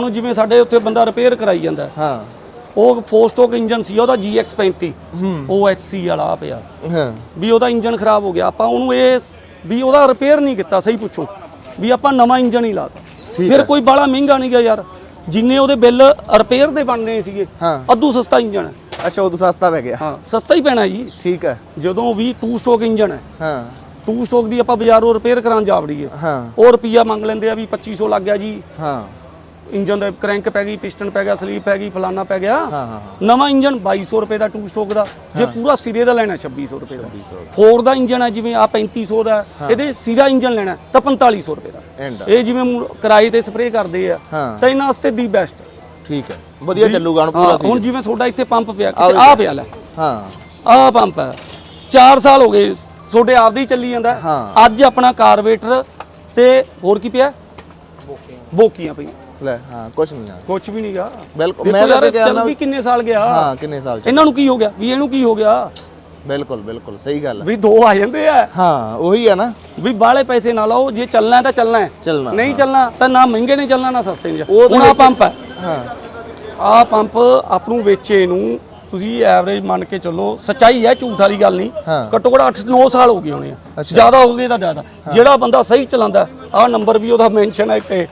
ਹੁਣ ਜਿਵੇਂ ਸਾਡੇ ਉੱਥੇ ਬੰਦਾ ਰਿਪੇਅਰ ਕਰਾਈ ਜਾਂਦਾ ਹੈ, ਹਾਂ। ਉਹ ਫੋਰ ਸਟੋਕ ਇੰਜਨ ਸੀ ਉਹਦਾ GX35 ਹੂੰ। OHC ਵਾਲਾ ਆ ਪਿਆ। ਹਾਂ। ਵੀ ਉਹਦਾ ਇੰਜਨ ਖਰਾਬ ਹੋ ਗਿਆ। ਆਪਾਂ ਉਹਨੂੰ ਇਹ ਵੀ ਉਹਦਾ ਰਿਪੇਅਰ ਨਹੀਂ ਕੀਤਾ ਸਹੀ ਪੁੱਛੋ। ਵੀ ਆਪਾਂ ਨਵਾਂ ਇੰਜਨ ਹੀ ਲਾਤਾ। ਠੀਕ ਫਿਰ ਹੈ। ਕੋਈ ਬਾਲਾ ਮਹਿੰਗਾ ਨਹੀਂ ਗਿਆ ਯਾਰ। ਜਿੰਨੇ ਉਹਦੇ ਬਿੱਲ ਰਿਪੇਅਰ ਦੇ ਬਣਨੇ ਸੀਗੇ ਹਾਂ। ਅੱਧੂ ਸਸਤਾ ਇੰਜਨ ਹੈ। ਅੱਛਾ ਉਦੋਂ ਸਸਤਾ ਪੈ ਗਿਆ। ਹਾਂ ਸਸਤਾ ਹੀ ਪੈਣਾ ਜੀ। ਠੀਕ ਹੈ। ਜਦੋਂ ਵੀ 2 ਸਟੋਕ ਇੰਜਨ ਹੈ। ਹਾਂ। 2 ਸਟੋਕ ਦੀ ਆਪਾਂ ਬਾਜ਼ਾਰੋਂ ਰਿਪੇਅਰ ਕਰਾਂ ਜਾਵੜੀਏ ਹਾਂ। ਉਹ ਰੁਪਈਆ ਮੰਗ ਲੈਂਦੇ ਆ ਵੀ 2500 ਲੱਗ ਗਿਆ ਜੀ। ਹਾਂ। ਇੰਜਨ ਦਾ ਕਰੈਂਕ ਪੈ ਗਈ ਪਿਸਟਨ ਪੈ ਗਿਆ ਸਲੀਪ ਪੈ ਗਈ ਫਲਾਨਾ ਪੈ ਗਿਆ। ਹਾਂ ਹਾਂ ਨਵਾਂ ਇੰਜਨ 2200 ਰੁਪਏ ਦਾ 2 ਸਟੋਕ ਦਾ। ਜੇ ਪੂਰਾ ਸਿਰੇ ਦਾ ਲੈਣਾ 2600 ਰੁਪਏ ਦਾ। ਫੋਰ ਦਾ। ਇੰਜਨ ਹੈ ਜਿਵੇਂ ਆ 3500 ਦਾ ਹੈ, ਇਹਦੇ 'ਚ ਸਿਰਾ ਇੰਜਨ ਲੈਣਾ ਤਾਂ 4500 ਰੁਪਏ ਦਾ। ਐਂਡ ਇਹ ਜਿਵੇਂ ਮੁ- ਕਿਰਾਏ ਤੇ ਸਪਰੇਅ ਕਰਦੇ ਆ ਹਾਂ। ਤਾਂ ਇਹਨਾਂ ਵਾਸਤੇ ਦੀ ਬੈਸਟ ਠੀਕ ਹੈ। ਵਧੀਆ ਚੱਲੂਗਾ ਹੁਣ ਪੂਰਾ ਹੁਣ ਜਿਵੇਂ ਤੁਹਾਡਾ ਇੱਥੇ ਪੰਪ ਪਿਆ ਕਿਤੇ ਆ ਪਿਆ ਲੈ। ਹਾਂ। ਆਹ ਪੰਪ ਹੈ। 4 ਸਾਲ ਹੋ ਗਏ ਤੁਹਾਡੇ ਆਪਦੇ ਹੀ ਚੱਲੀ ਜਾਂਦਾ ਹੈ। ਹਾਂ। ਅੱਜ ਆਪਣਾ ਕਾਰਬੇਟਰ ਤੇ ਹੋਰ ਕੀ ਪਿਆ? ਬੋਕੀਆਂ ਪਈਆਂ। ਲੈ ਹਾਂ ਕੁਝ ਨਹੀਂ ਆ। ਕੁਝ ਵੀ ਨਹੀਂਗਾ ਬਿਲਕੁਲ ਮੈਂ ਤਾਂ ਕਿਹਾ ਨਾ ਵੀ ਕਿੰਨੇ ਸਾਲ ਗਿਆ। ਹਾਂ ਕਿੰਨੇ ਸਾਲ ਇਹਨਾਂ ਨੂੰ ਕੀ ਹੋ ਗਿਆ? ਵੀ ਇਹਨੂੰ ਕੀ ਹੋ ਗਿਆ? ਬਿਲਕੁਲ ਬਿਲਕੁਲ ਸਹੀ ਗੱਲ ਵੀ ਦੋ ਆ ਜਾਂਦੇ ਆ। ਹਾਂ ਉਹੀ ਆ ਨਾ। ਵੀ ਬਾਹਲੇ ਪੈਸੇ ਨਾ ਲਾਓ ਜੇ ਚੱਲਣਾ ਤਾਂ ਚੱਲਣਾ ਹੈ। ਚੱਲਣਾ ਨਹੀਂ ਚੱਲਣਾ ਤਾਂ ਨਾ ਮਹਿੰਗੇ ਨਹੀਂ ਚੱਲਣਾ ਨਾ ਸਸਤੇ ਨਹੀਂ ਉਹ ਹੁਣ ਆਹ ਪੰਪ ਹੈ। ਹਾਂ। ਆਹ ਪੰਪ ਆਪ ਨੂੰ ਵੇਚੇ ਨੂੰ ਤੁਸੀਂ ਐਵਰੇਜ ਮੰਨ ਕੇ ਚੱਲੋ ਸੱਚਾਈ ਹੈ ਝੂਠ ਵਾਲੀ ਗੱਲ ਨਹੀਂ। ਘੱਟੋ ਘੱਟ 8-9 ਸਾਲ ਹੋ ਗਏ ਹੋਣੇ ਆ। ਜ਼ਿਆਦਾ ਹੋ ਗਏ ਤਾਂ ਜ਼ਿਆਦਾ। ਜਿਹੜਾ ਬੰਦਾ ਸਹੀ ਚਲਾਉਂਦਾ ਆਹ ਨੰਬਰ ਵੀ ਉਹਦਾ ਮੈਂਸ਼ਨ ਹੈ ਇੱਥੇ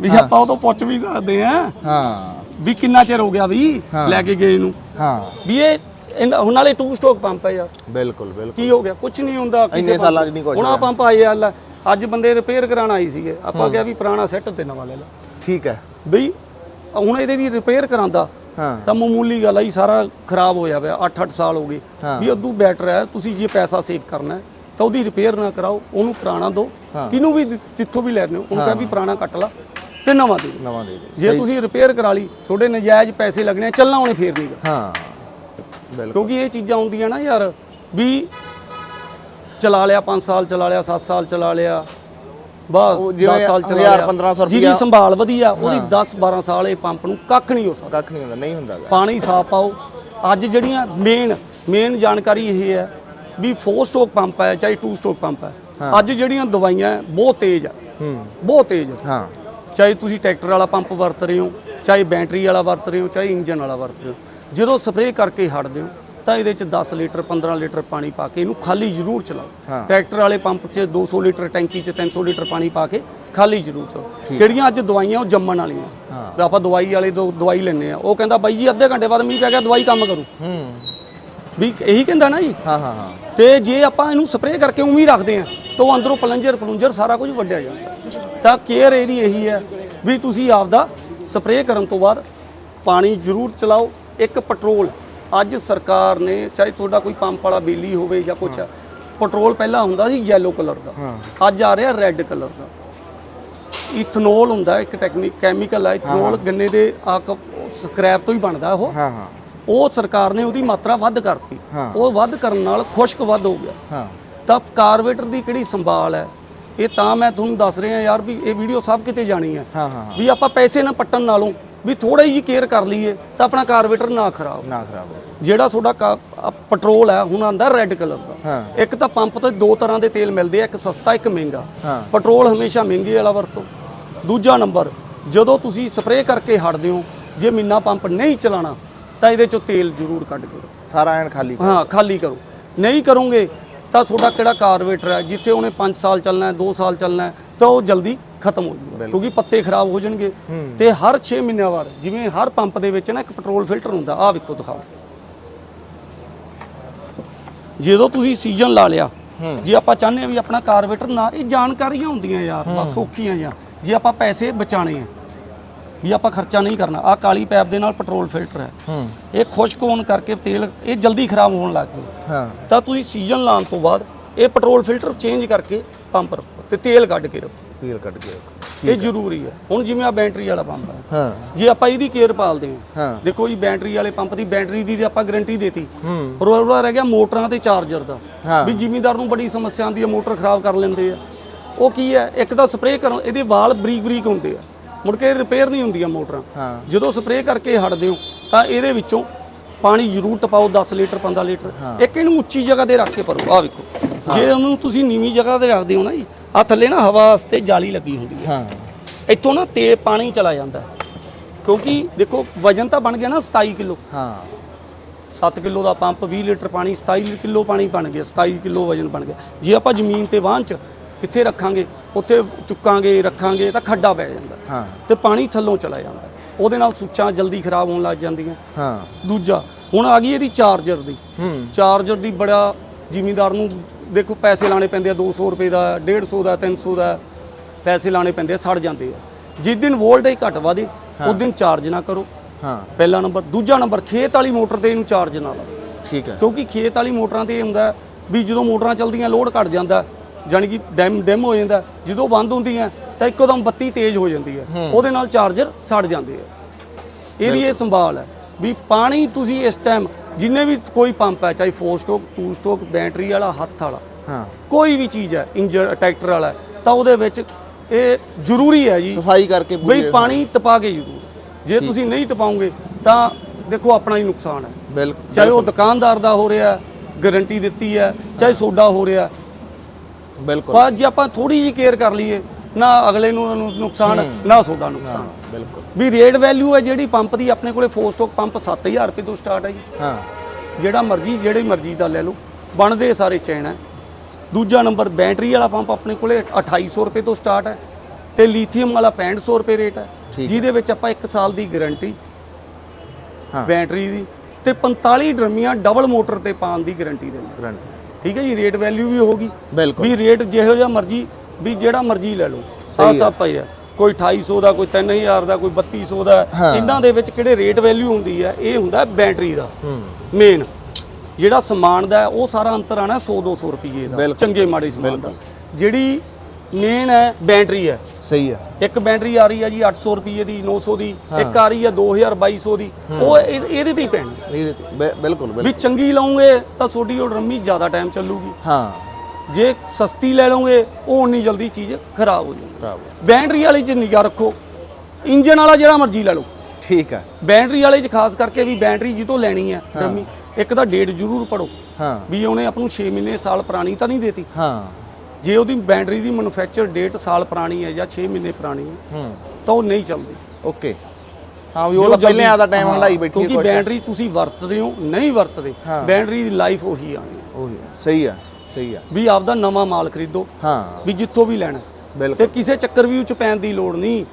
ਵੀ ਆਪਾਂ ਉਹ ਤੋਂ ਪੁੱਛ ਵੀ ਸਕਦੇ ਆ। ਹਾਂ। ਵੀ ਕਿੰਨਾ ਚਿਰ ਹੋ ਗਿਆ ਵੀ। ਲੈ ਕੇ ਗਏ ਨੂੰ? ਹਾਂ। ਵੀ ਇਹ ਇਹਨਾਂ- ਹੁਣ ਨਾਲੇ ਟੂ ਸਟੋਕ ਪੰਪ ਹੈ ਯਾਰ। ਬਿਲਕੁਲ ਬਿਲਕੁਲ। ਕੀ ਹੋ ਗਿਆ? ਕੁਝ ਨਹੀਂ ਹੁੰਦਾ ਕਿਸੇ ਇੰਨੇ ਪੰਪ ਸਾਲਾਂ 'ਚ ਨਹੀਂ ਕੁਛ ਹੁਣ ਆਹ ਪੰਪ ਆਏ ਆ ਲੈ ਅੱਜ ਬੰਦੇ ਰਿਪੇਅਰ ਕਰਾਉਣ ਆਈ ਸੀਗੇ। ਆਪਾਂ ਕਿਹਾ ਵੀ ਪੁਰਾਣਾ ਸੈੱਟ ਤੇ ਨਵਾਂ ਲੈ ਲੈ। ਠੀਕ ਹੈ। ਬਈ ਹੁਣ ਇਹਦੇ ਦੀ ਰਿਪੇਅਰ ਕਰਾਂਦਾ ਹਾਂ। ਤਾਂ ਮਾਮੂਲੀ ਗੱਲ ਆ ਜੀ ਸਾਰਾ ਖਰਾਬ ਹੋਇਆ ਪਿਆ 8-8 ਸਾਲ ਹੋ ਗਏ। ਹਾਂ। ਵੀ ਉਦੋਂ ਬੈਟਰ ਹੈ ਤੁਸੀਂ ਜੇ ਪੈਸਾ ਸੇਵ ਕਰਨਾ ਹੈ ਤਾਂ ਉਹਦੀ ਰਿਪੇਅਰ ਨਾ ਕਰਾਓ ਉਹਨੂੰ ਪੁਰਾਣਾ ਦਿਓ। ਕਿਹਨੂੰ ਵੀ ਜਿ- ਜਿੱਥੋਂ ਵੀ ਲੈਣੇ ਹੋ ਉਹਨੂੰ ਕਹੇ ਵੀ ਪੁਰਾਣਾ ਕੱਟ ਲਾ। ਤੇ ਨਵਾਂ ਦੇ ਦਿਓ। ਨਵਾਂ ਦੇ ਦੇ ਜੇ ਤੁਸੀਂ ਰਿਪੇਅਰ ਕਰਾ ਲਈ ਤੁਹਾਡੇ ਨਜਾਇਜ਼ ਪੈਸੇ ਲੱਗਣੇ ਚੱਲਣਾ ਉਹਨੇ ਫੇਰ ਨਹੀਂਗਾ ਹਾਂ। ਬਿਲਕੁਲ। ਕਿਉਂਕਿ ਇਹ ਚੀਜ਼ਾਂ ਹੁੰਦੀਆਂ ਨਾ ਯਾਰ ਵੀ ਚਲਾ ਲਿਆ 5 ਸਾਲ ਚਲਾ ਲਿਆ 7 ਸਾਲ ਚਲਾ ਲਿਆ ਬਸ ਉਹ ਜਿਵੇਂ 10 ਸਾਲ ਚਲਾ ਲਿਆ। 1500 ਜਿਹਦੀ ਰੁਪਇਆ- ਸੰਭਾਲ ਵਧੀਆ ਉਹਦੀ 10 12 ਸਾਲ ਇਹ ਪੰਪ ਨੂੰ ਕੱਖ ਨਹੀਂ ਹੋ ਸਕਦਾ। ਕੱਖ ਨਹੀਂ ਹੁੰਦਾ ਨਹੀਂ ਹੁੰਦਾਗਾ ਪਾਣੀ ਸਾਫ਼ ਪਾਓ। ਅੱਜ ਜਿਹੜੀਆਂ ਮੇਨ ਮੇਨ ਜਾਣਕਾਰੀ ਇਹ ਹੈ ਵੀ 4 ਸਟ੍ਰੋਕ ਪੰਪ ਹੈ ਚਾਹੇ 2 ਸਟ੍ਰੋਕ ਪੰਪ ਹੈ। ਅੱਜ ਜਿਹੜੀਆਂ ਦਵਾਈਆਂ ਬਹੁਤ ਤੇਜ਼ ਆ ਹੂੰ। ਬਹੁਤ ਤੇਜ਼ ਆ ਹਾਂ। ਚਾਹੇ ਤੁਸੀਂ ਟਰੈਕਟਰ ਵਾਲਾ ਪੰਪ ਵਰਤ ਰਹੇ ਹੋ ਚਾਹੇ ਬੈਟਰੀ ਵਾਲਾ ਵਰਤ ਰਹੇ ਹੋ ਚਾਹੇ ਇੰਜਨ ਵਾਲਾ ਵਰਤ ਰਹੇ ਹੋ ਜਦੋਂ ਸਪਰੇਅ ਕਰਕੇ ਹਟਦੇ ਹੋ ਤਾਂ ਇਹਦੇ ਚ 10 ਲੀਟਰ 15 ਲੀਟਰ ਪਾਣੀ ਪਾ ਕੇ ਇਹਨੂੰ ਖਾਲੀ ਜ਼ਰੂਰ ਚਲਾਓ। ਟਰੈਕਟਰ ਵਾਲੇ ਪੰਪ 'ਚ 200 ਲੀਟਰ ਟੈਂਕੀ 'ਚ 300 ਲੀਟਰ ਪਾਣੀ ਪਾ ਕੇ ਖਾਲੀ ਜ਼ਰੂਰ ਚਲਾਓ। ਕਿਹੜੀਆਂ ਅੱਜ ਦਵਾਈਆਂ ਉਹ ਜੰਮਣ ਵਾਲੀਆਂ। ਆਪਾਂ ਦਵਾਈ ਵਾਲੇ ਤੋਂ ਦਵਾਈ ਲੈਣੇ ਆ ਉਹ ਕਹਿੰਦਾ ਬਾਈ ਜੀ ਅੱਧੇ ਘੰਟੇ ਬਾਅਦ ਮੀਂਹ ਪੈ ਗਿਆ ਦਵਾਈ ਕੰਮ ਕਰੂ। ਹੂੰ। ਵੀ ਇਹੀ ਕਹਿੰਦਾ ਨਾ ਜੀ। ਹਾਂ ਹਾਂ ਹਾਂ। ਤੇ ਜੇ ਆਪਾਂ ਇਹਨੂੰ ਸਪਰੇਅ ਕਰਕੇ ਉਵੇਂ ਹੀ ਰੱਖਦੇ ਆ ਤਾਂ ਉਹ ਅੰਦਰੋਂ ਪਲੰਜਰ ਪਲੁੰਜਰ ਸਾਰਾ ਕੁਝ ਵੱਢਿਆ ਜਾਂਦਾ। ਤਾਂ ਕੇਅਰ ਇਹਦੀ ਇਹੀ ਹੈ ਵੀ ਤੁਸੀਂ ਆਪਦਾ ਸਪਰੇਅ ਕਰਨ ਤੋਂ ਬਾਅਦ ਪਾਣੀ ਜ਼ਰੂਰ ਚਲਾਓ। ਇੱਕ ਪੈਟਰੋਲ ਅੱਜ ਸਰਕਾਰ ਨੇ ਚਾਹੇ ਤੁਹਾਡਾ ਕੋਈ ਪੰਪ ਵਾਲਾ ਬੇਲੀ ਹੋਵੇ ਜਾਂ ਕੁਛ ਪੈਟਰੋਲ ਪਹਿਲਾਂ ਹੁੰਦਾ ਸੀ ਯੈਲੋ ਕਲਰ ਦਾ। ਅੱਜ ਆ ਰਿਹਾ ਰੈੱਡ ਕਲਰ ਦਾ। ਇਥਨੋਲ ਹੁੰਦਾ ਇੱਕ ਟੈਕਨੀਕ ਕੈਮੀਕਲ ਹੈ ਇਥਨੋਲ ਗੰਨੇ ਦੇ ਆ ਸਕ੍ਰੈਪ ਤੋਂ ਹੀ ਬਣਦਾ ਉਹ। ਹਾਂ ਹਾਂ। ਉਹ ਸਰਕਾਰ ਨੇ ਉਹਦੀ ਮਾਤਰਾ ਵੱਧ ਕਰਤੀ। ਹਾਂ। ਉਹ ਵੱਧ ਕਰਨ ਨਾਲ ਖੁਸ਼ਕ ਵੱਧ ਹੋ ਗਿਆ। ਹਾਂ। ਤਾਂ ਕਾਰਬੇਟਰ ਦੀ ਕਿਹੜੀ ਸੰਭਾਲ ਹੈ? ਇਹ ਤਾਂ ਮੈਂ ਤੁਹਾਨੂੰ ਦੱਸ ਰਿਹਾ ਯਾਰ ਵੀ ਇਹ ਵੀਡੀਓ ਸਭ ਕਿਤੇ ਜਾਣੀ ਹੈ। ਹਾਂ ਹਾਂ ਵੀ ਆਪਾਂ ਪੈਸੇ ਨਾ ਪੱਟਣ ਨਾਲੋਂ ਵੀ ਥੋੜਾ ਜਿਹੀ ਕੇਅਰ ਕਰ ਲਈਏ ਤਾਂ ਆਪਣਾ ਕਾਰਬੇਟਰ ਨਾ ਖਰਾਬ ਨਾ ਖਰਾਬ ਹੋ ਜਿਹੜਾ ਤੁਹਾਡਾ ਪੈਟਰੋਲ ਹੈ ਹੁਣ ਆਂਦਾ ਰੈੱਡ ਕਲਰ ਦਾ। ਹਾਂ। ਇੱਕ ਤਾਂ ਪੰਪ ਤੇ ਦੋ ਤਰ੍ਹਾਂ ਦੇ ਤੇਲ ਮਿਲਦੇ ਆ ਇੱਕ ਸਸਤਾ ਇੱਕ ਮਹਿੰਗਾ। ਹਾਂ। ਪੈਟਰੋਲ ਹਮੇਸ਼ਾ ਮਹਿੰਗੇ ਵਾਲਾ ਵਰਤੋ। ਦੂਜਾ ਨੰਬਰ ਜਦੋਂ ਤੁਸੀਂ ਸਪਰੇਅ ਕਰਕੇ ਹਟਦੇ ਹੋ ਜੇ ਮਹੀਨਾ ਪੰਪ ਨਹੀਂ ਚਲਾਣਾ ਤਾਂ ਇਹਦੇ ਚੋਂ ਤੇਲ ਜ਼ਰੂਰ ਕੱਢ ਕੇ ਦਿਓ। ਸਾਰਾ ਐਨ ਖਾਲੀ ਹਾਂ ਖਾਲੀ ਕਰੋ। ਨਹੀਂ ਕਰੋਗੇ ਤਾਂ ਤੁਹਾਡਾ ਕਿਹੜਾ ਕਾਰਬੇਟਰ ਹੈ ਜਿੱਥੇ ਉਹਨੇ 5 ਸਾਲ ਚੱਲਣਾ ਹੈ 2 ਸਾਲ ਚੱਲਣਾ ਹੈ ਤਾਂ ਉਹ ਜਲਦੀ ਖਤਮ ਹੋ ਜਾਊਗਾ ਕਿਉਂਕਿ ਪੱਤੇ ਖਰਾਬ ਹੋ ਜਾਣਗੇ। ਤੇ ਹਰ 6 ਮਹੀਨਿਆਂ ਬਾਅਦ ਜਿਵੇਂ ਹਰ ਪੰਪ ਦੇ ਵਿੱਚ ਨਾ ਇੱਕ ਪੈਟਰੋਲ ਫਿਲਟਰ ਹੁੰਦਾ ਆਹ ਵੇਖੋ ਦਿਖਾਓ। ਜਦੋਂ ਤੁਸੀਂ ਸੀਜ਼ਨ ਲਾ ਲਿਆ ਜੇ ਆਪਾਂ ਚਾਹੁੰਦੇ ਆ ਵੀ ਆਪਣਾ ਕਾਰਬੇਟਰ ਨਾ ਇਹ ਜਾਣਕਾਰੀਆਂ ਹੁੰਦੀਆਂ ਯਾਰ ਬਸ ਸੌਖੀਆਂ ਜਾਂ ਜੇ ਆਪਾਂ ਪੈਸੇ ਬਚਾਣੇ ਆ ਵੀ ਆਪਾਂ ਖਰਚਾ ਨਹੀਂ ਕਰਨਾ। ਆ ਕਾਲੀ ਪੈਪ ਦੇ ਨਾਲ ਪੈਟਰੋਲ ਫਿਲਟਰ ਹੈ। ਹੂੰ। ਇਹ ਖੁਸ਼ਕ ਹੋਣ ਕਰਕੇ ਤੇਲ ਇਹ ਜਲਦੀ ਖਰਾਬ ਹੋਣ ਲੱਗ ਗਏ। ਹਾਂ। ਤਾਂ ਤੁਸੀਂ ਸੀਜ਼ਨ ਲਾਉਣ ਤੋਂ ਬਾਅਦ ਇਹ ਪੈਟਰੋਲ ਫਿਲਟਰ ਚੇਂਜ ਕਰਕੇ ਪੰਪ ਰੱਖੋ ਤੇ ਤੇਲ ਕੱਢ ਕੇ ਰੱਖੋ। ਤੇਲ ਕੱਢ ਕੇ ਇਹ ਜ਼ਰੂਰੀ ਹੈ। ਹੁਣ ਜਿਵੇਂ ਆ ਬੈਟਰੀ ਵਾਲਾ ਪੰਪ ਹੈ। ਹਾਂ। ਜੇ ਆਪਾਂ ਇਹਦੀ ਕੇਅਰ ਪਾਲਦੇ ਹਾਂ। ਦੇਖੋ ਜੀ ਬੈਟਰੀ ਵਾਲੇ ਪੰਪ ਦੀ ਬੈਟਰੀ ਦੀ ਆਪਾਂ ਗਾਰੰਟੀ ਦੇਤੀ। ਹੂੰ। ਰੋਲਾ ਰਹਿ ਗਿਆ ਮੋਟਰਾਂ ਤੇ ਚਾਰਜਰ ਦਾ। ਵੀ ਜ਼ਿਮੀਂਦਾਰ ਨੂੰ ਬੜੀ ਸਮੱਸਿਆ ਆਉਂਦੀ ਹੈ ਮੋਟਰ ਖਰਾਬ ਕਰ ਲੈਂਦੇ ਆ। ਉਹ ਕੀ ਹੈ? ਇੱਕ ਤਾਂ ਸਪਰੇਅ ਕਰਨ ਇਹਦੇ ਵਾਲ ਬਰੀਕ ਬਰੀਕ ਹੁੰਦੇ ਆ। ਮੁੜ ਕੇ ਰਿਪੇਅਰ ਨਹੀਂ ਹੁੰਦੀਆਂ ਮੋਟਰਾਂ। ਹਾਂ। ਜਦੋਂ ਸਪਰੇਅ ਕਰਕੇ ਹਟਦੇ ਹੋ ਤਾਂ ਇਹਦੇ ਵਿੱਚੋਂ ਪਾਣੀ ਜ਼ਰੂਰ ਟਪਾਓ 10 ਲੀਟਰ 15 ਲੀਟਰ। ਇੱਕ ਇਹਨੂੰ ਉੱਚੀ ਜਗ੍ਹਾ ਤੇ ਰੱਖ ਕੇ ਭਰੋ। ਆਹ ਵੇਖੋ। ਜੇ ਉਹਨੂੰ ਤੁਸੀਂ ਨੀਵੀਂ ਜਗ੍ਹਾ ਤੇ ਰੱਖਦੇ ਹੋ ਨਾ ਜੀ ਆ ਥੱਲੇ ਨਾ ਹਵਾ ਵਾਸਤੇ ਜਾਲੀ ਲੱਗੀ ਹੁੰਦੀ ਹੈ। ਹਾਂ। ਇੱਥੋਂ ਨਾ ਤੇ ਪਾਣੀ ਚਲਾ ਜਾਂਦਾ। ਕਿਉਂਕਿ ਦੇਖੋ ਵਜਨ ਤਾਂ ਬਣ ਗਿਆ ਨਾ 27 ਕਿਲੋ। ਹਾਂ। 7 ਕਿਲੋ ਦਾ ਪੰਪ 20 ਲੀਟਰ ਪਾਣੀ 27 ਕਿਲੋ ਪਾਣੀ ਬਣ ਗਿਆ 27 ਕਿਲੋ ਵਜਨ ਬਣ ਗਿਆ। ਜੇ ਆਪਾਂ ਜ਼ਮੀਨ ਤੇ ਵਾਹਨ ਚ ਕਿੱਥੇ ਰੱਖਾਂਗੇ? ਉੱਥੇ ਚੁੱਕਾਂਗੇ ਰੱਖਾਂਗੇ ਤਾਂ ਖੱਡਾ ਪੈ ਜਾਂਦਾ। ਹਾਂ। ਤੇ ਪਾਣੀ ਥੱਲੋਂ ਚਲਾ ਜਾਂਦਾ। ਉਹਦੇ ਨਾਲ ਸੁੱਚਾਂ ਜਲਦੀ ਖਰਾਬ ਹੋਣ ਲੱਗ ਜਾਂਦੀਆਂ। ਹਾਂ। ਦੂਜਾ ਹੁਣ ਆ ਗਈ ਇਹਦੀ ਚਾਰਜਰ ਦੀ। ਹੂੰ। ਚਾਰਜਰ ਦੀ ਬੜਾ ਜ਼ਿਮੀਂਦਾਰ ਨੂੰ ਦੇਖੋ ਪੈਸੇ ਲਾਣੇ ਪੈਂਦੇ ਆ 200 ਰੁਪਏ ਦਾ 150 ਦਾ 300 ਦਾ ਪੈਸੇ ਲਾਣੇ ਪੈਂਦੇ ਆ ਸੜ ਜਾਂਦੇ ਆ। ਜਿਸ ਦਿਨ ਵੋਲਟੇਜ ਘੱਟ ਵਾਦੇ ਉਸ ਦਿਨ ਚਾਰਜ ਨਾ ਕਰੋ। ਹਾਂ। ਪਹਿਲਾ ਨੰਬਰ। ਦੂਜਾ ਨੰਬਰ ਖੇਤ ਵਾਲੀ ਮੋਟਰ ਤੇ ਇਹਨੂੰ ਚਾਰਜ ਨਾ ਲਾਓ। ਠੀਕ ਹੈ। ਕਿਉਂਕਿ ਖੇਤ ਵਾਲੀ ਮੋਟਰਾਂ ਤੇ ਇਹ ਹੁੰਦਾ ਵੀ ਜਦੋਂ ਮੋਟਰਾਂ ਚੱਲਦੀਆਂ ਲੋਡ ਘਟ ਜਾਂਦਾ। ਜਾਣੀ ਕਿ ਡੈਮ ਡੈਮ ਹੋ ਜਾਂਦਾ ਜਦੋਂ ਬੰਦ ਹੁੰਦੀਆਂ ਤਾਂ ਇੱਕੋਦਮ ਬੱਤੀ ਤੇਜ਼ ਹੋ ਜਾਂਦੀ ਹੈ। ਉਹਦੇ ਨਾਲ ਚਾਰਜਰ ਸੜ ਜਾਂਦੇ ਆ। ਇਹਦੀ ਇਹ ਸੰਭਾਲ ਹੈ ਵੀ ਪਾਣੀ ਤੁਸੀਂ ਇਸ ਟਾਈਮ ਜਿੰਨੇ ਵੀ ਕੋਈ ਪੰਪ ਹੈ ਚਾਹੇ 4 ਸਟੋਕ 2 ਸਟੋਕ ਬੈਟਰੀ ਵਾਲਾ ਹੱਥ ਵਾਲਾ ਹਾਂ। ਕੋਈ ਵੀ ਚੀਜ਼ ਹੈ ਇੰਜਨ ਟਰੈਕਟਰ ਵਾਲਾ ਹੈ, ਤਾਂ ਉਹਦੇ ਵਿੱਚ ਇਹ ਜ਼ਰੂਰੀ ਹੈ ਜੀ। ਸਫ਼ਾਈ ਕਰਕੇ ਪੂਰੀ ਬਈ ਪਾਣੀ ਟਪਾ ਕੇ ਜ਼ਰੂਰ। ਜੇ ਤੁਸੀਂ ਨਹੀਂ ਟਪਾਓਗੇ ਤਾਂ ਦੇਖੋ ਆਪਣਾ ਹੀ ਨੁਕਸਾਨ ਹੈ। ਬਿਲਕੁਲ। ਚਾਹੇ ਉਹ ਦੁਕਾਨਦਾਰ ਦਾ ਹੋ ਰਿਹਾ ਗਾਰੰਟੀ ਦਿੱਤੀ ਹੈ ਚਾਹੇ ਸੋਡਾ ਹੋ ਰਿਹਾ ਬਿਲਕੁਲ। ਪਰ ਜੇ ਆਪਾਂ ਥੋੜੀ ਜਿਹੀ ਕੇਅਰ ਕਰ ਲਈਏ ਨਾ ਅਗਲੇ ਨੂੰ ਨੁਕਸਾਨ ਨਾ ਸੋਡਾ ਨੁਕਸਾਨ। ਬਿਲਕੁਲ। ਵੀ ਰੇਟ ਵੈਲਿਊ ਹੈ ਜਿਹੜੀ ਪੰਪ ਦੀ ਆਪਣੇ ਕੋਲੇ 4 ਸਟੋਕ ਪੰਪ 7000 ਰੁਪਏ ਤੋਂ ਸਟਾਰਟ ਹੈ ਜੀ। ਹਾਂ। ਜਿਹੜਾ ਮਰਜ਼ੀ ਜਿਹੜੇ ਮਰਜ਼ੀ ਦਾ ਲੈ ਲਓ ਬਣਦੇ ਸਾਰੇ ਚੈਨ ਹੈ। ਦੂਜਾ ਨੰਬਰ ਬੈਟਰੀ ਵਾਲਾ ਪੰਪ ਆਪਣੇ ਕੋਲੇ 2800 ਰੁਪਏ ਤੋਂ ਸਟਾਰਟ ਹੈ ਤੇ ਲੀਥੀਅਮ ਵਾਲਾ 6500 ਰੁਪਏ ਰੇਟ ਹੈ ਜਿਹਦੇ ਵਿੱਚ ਆਪਾਂ 1 ਸਾਲ ਦੀ ਗਾਰੰਟੀ ਹਾਂ। ਬੈਟਰੀ ਦੀ ਤੇ 45 ਡਰਮੀਆਂ ਡਬਲ ਮੋਟਰ ਤੇ ਪਾਉਣ ਦੀ ਗਾਰੰਟੀ ਦਿੰਦੇ ਗਰੰਟੀ ਠੀਕ ਹੈ ਜੀ ਰੇਟ ਵੈਲਿਊ ਵੀ ਹੋਗੀ ਬਿਲਕੁਲ। ਵੀ ਰੇਟ ਜਿਹੋ ਜਿਹਾ ਮਰਜ਼ੀ ਵੀ ਜਿਹੜਾ ਮਰਜ਼ੀ ਲੈ ਲਓ। ਹੈ। ਸਭ ਪਈ ਹੈ ਕੋਈ 2800 ਦਾ ਕੋਈ 3000 ਦਾ ਕੋਈ 3200 ਦਾ। ਇਹਨਾਂ ਦੇ ਵਿੱਚ ਕਿਹੜੇ ਰੇਟ ਵੈਲਿਊ ਹੁੰਦੀ ਹੈ? ਇਹ ਹੁੰਦਾ ਬੈਟਰੀ ਦਾ। ਮੇਨ ਜਿਹੜਾ ਸਮਾਨ ਦਾ ਉਹ ਸਾਰਾ ਅੰਤਰ ਆਣਾ 100 200 ਰੁਪਏ ਦਾ। ਚੰਗੇ ਮਾੜੇ ਸਮਾਨ ਦਾ। ਜਿਹੜੀ ਮੇਨ ਹੈ ਬੈਟਰੀ ਹੈ। ਸਹੀ ਹੈ। ਇੱਕ ਬੈਟਰੀ ਆ ਰਹੀ ਹੈ ਜੀ 800 ਰੁਪਏ ਦੀ 900 ਦੀ ਇੱਕ ਆ ਰਹੀ ਹੈ 2000 2200 ਦੀ। ਉਹ ਇਹ- ਇਹਦੇ ਤੇ ਹੀ ਪੈਣੀ। ਇਹਦੇ ਤੇ ਬਿ- ਬਿਲਕੁਲ ਵੀ ਚੰਗੀ ਲਾਉਂਗੇ ਤਾਂ ਤੁਹਾਡੀ ਉਹ ਡਰਮੀ ਜ਼ਿਆਦਾ ਟਾਈਮ ਚੱਲੂਗੀ। ਹਾਂ। ਜੇ ਸਸਤੀ ਲੈ ਲਓਗੇ ਉਹ ਉਨੀ ਜਲਦੀ ਚੀਜ਼ ਖਰਾਬ ਹੋ ਜਾਂਦੀ ਖਰਾਬ ਬੈਟਰੀ ਵਾਲੀ 'ਚ ਨਿਗਾਹ ਰੱਖੋ। ਇੰਜਨ ਵਾਲਾ ਜਿਹੜਾ ਮਰਜ਼ੀ ਲੈ ਲਓ। ਠੀਕ ਹੈ ਬੈਟਰੀ ਵਾਲੇ 'ਚ ਖਾਸ ਕਰਕੇ ਵੀ ਬੈਟਰੀ ਜਿੱਤੋਂ ਲੈਣੀ ਹੈ। ਡਰਮੀ ਇੱਕ ਤਾਂ ਡੇਟ ਜ਼ਰੂਰ ਪੜੋ ਹਾਂ। ਵੀ ਉਹਨੇ ਆਪ ਨੂੰ 6 ਮਹੀਨੇ ਸਾਲ ਪੁਰਾਣੀ ਤਾਂ ਨਹੀਂ ਦੇਤੀ। ਹਾਂ। ਜੇ ਉਹਦੀ ਬੈਟਰੀ ਦੀ ਮੈਨੂਫੈਕਚਰ ਡੇਟ ਸਾਲ ਪੁਰਾਣੀ ਹੈ ਜਾਂ 6 ਮਹੀਨੇ ਪੁਰਾਣੀ ਹੈ ਹੂੰ। ਤਾਂ ਉਹ ਨਹੀਂ ਚੱਲਦੀ। ਓਕੇ। ਹਾਂ ਵੀ ਉਹ ਤਾਂ ਪਹਿਲੇ ਆਦਾ ਟਾਈਮ ਹੰਡਾਈ ਬੈਠੀ ਕਿਉਂਕਿ ਬੈਟਰੀ ਤੁਸੀਂ ਵਰਤਦੇ ਹੋ ਨਹੀਂ ਵਰਤਦੇ। ਬੈਟਰੀ ਦੀ ਲਾਈਫ ਉਹੀ ਆਣੀ ਹੈ ਉਹੀ ਹੈ, ਸਹੀ ਆ ਸਹੀ ਆ। ਵੀ ਆਪਦਾ ਨਵਾਂ ਮਾਲ ਖਰੀਦੋ ਹਾਂ। ਵੀ ਜਿੱਥੋਂ ਵੀ ਲੈਣਾ। ਬਿਲਕੁਲ। ਤੇ ਕਿਸੇ ਚੱਕਰ ਵੀ ਚ ਪੈਣ ਦੀ ਲੋੜ ਨਹੀਂ।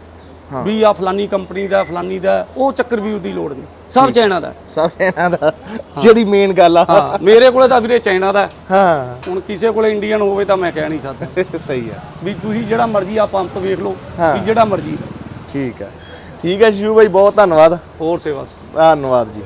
ਵੀ ਆ ਫਲਾਨੀ ਕੰਪਨੀ ਦਾ ਫਲਾਨੀ ਦਾ ਉਹ ਚੱਕਰ ਵੀ ਦੀ ਲੋੜ ਨਹੀਂ। ਸਭ ਚਾਈਨਾ ਦਾ। ਸਭ ਇਹਨਾਂ ਦਾ ਜਿਹੜੀ ਮੇਨ ਗੱਲ ਆ। ਹਾਂ ਮੇਰੇ ਕੋਲੇ ਤਾਂ ਵੀਰੇ ਚਾਈਨਾ ਦਾ। ਹੈ। ਹੁਣ ਕਿਸੇ ਕੋਲੇ ਇੰਡੀਅਨ ਹੋਵੇ ਤਾਂ ਮੈਂ ਕਹਿ ਨਹੀਂ ਸਕਦਾ। ਸਹੀ ਆ। ਵੀ ਤੁਸੀਂ ਜਿਹੜਾ ਮਰਜ਼ੀ ਆ ਪੰਪ ਵੇਖ ਲਓ। ਵੀ ਜਿਹੜਾ ਮਰਜ਼ੀ। ਠੀਕ ਆ। ਠੀਕ ਹੈ ਸ਼ਿਵ ਭਾਈ ਬਹੁਤ ਧੰਨਵਾਦ। ਹੋਰ ਸੇਵਾ। ਧੰਨਵਾਦ ਜੀ।